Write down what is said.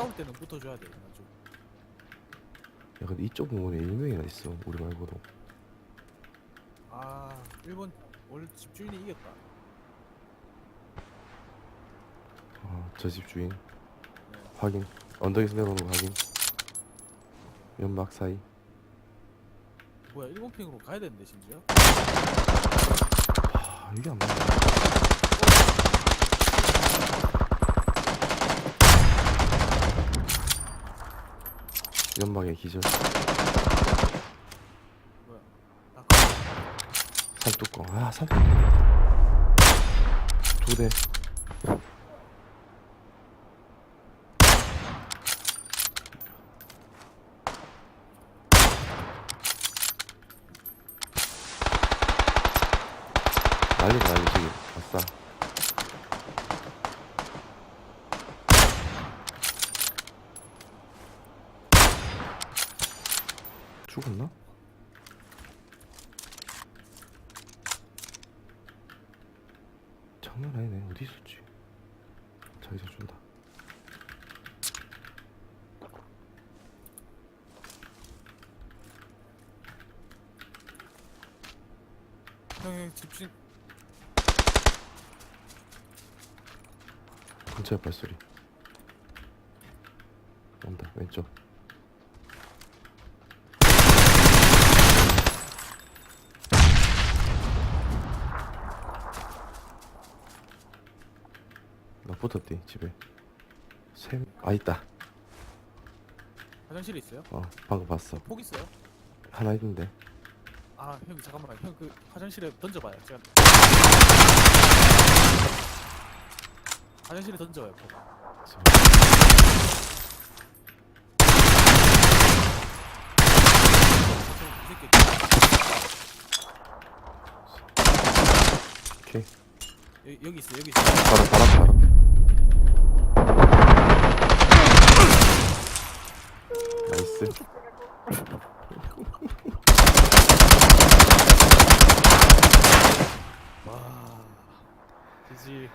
싸울 때는 붙어줘야 돼. 아주. 야 근데 이쪽 부분에 1명이나 있어 우리 말고도 아 일본 원래 집주인이 이겼다. 아저 집 주인 네. 확인 언덕에서 내려오는 거 확인 연막 사이 뭐야 일본 핑으로 가야 되는데 심지어? 아 이게 안 맞네 연막의 기절. 뭐야? 아, 삼뚜껑 아 삼뚜껑 두대. 난리다 난리 지금. 아싸 죽었나? 장난 아니네. 어디 있었지? 자기서 준다. 형형 집주인 근처에 발소리. 온다. 왼쪽 나 붙었디 집에 샘아 있다 화장실에 있어요? 어 방금 봤어 폭 있어요? 하나 있는데 아 형 잠깐만 형 그 화장실에 던져 봐요. 제가 화장실에 던져요. 오케이 여기, 여기 있어 여기 있어. 바로 바로 바로 나이스 와. 지지.